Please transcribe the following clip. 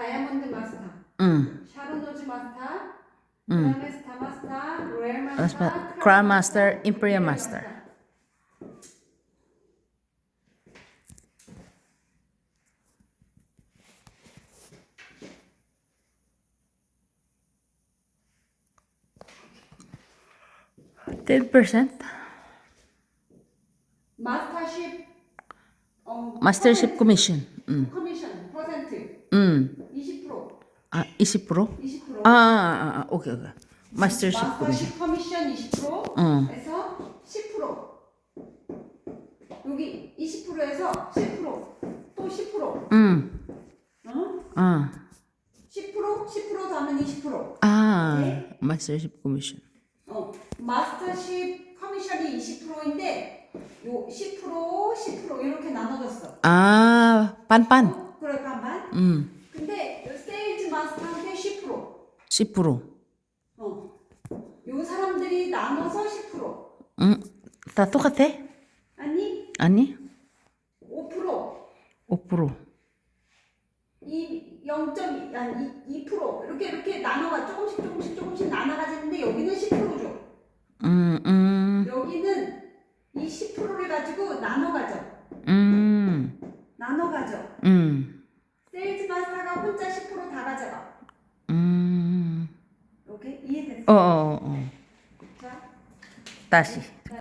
다이아몬드 마스터, 응. 샤르노즈 마스터, 응. 그다음에 스타 마스터, 로얄 마스터, 마스터, 크라운 마스터, 임페리얼 마스터. Ten percent. 마스터십 어, 마스 응. 20% 아, 20%? 20% 아, 아, 아, 아, 오케이, 오케이. 마스터십. 마스터십 커미션 20% 응. 에서 10% 여기 20%에서 10%또 10% 응. 어? 아. 10% 10% 더하면 20% 아, 네. 마스터십 커미션. 어, 마스터십 커미션이 20%인데 요 10% 10% 이렇게 나눠졌어 아, 반반. 응. 근데 요 세일즈 마스터한테 10% 10%. 어. 요 사람들이 나눠서 10% 응. 다 똑같아? 아니 아니? 5% 5%. 이 0.2, 아니 2% 이렇게 이렇게 나눠가 조금씩 조금씩 조금씩 나눠가지는데 여기는 10%죠. 음, 음, 여기는 이 10%를 가지고 나눠가죠. 음, 나눠가죠. 음, 마스터가 혼자 10%다 가져가. 음. 이렇게 이해됐어? 어, 어, 어. 자, 다시.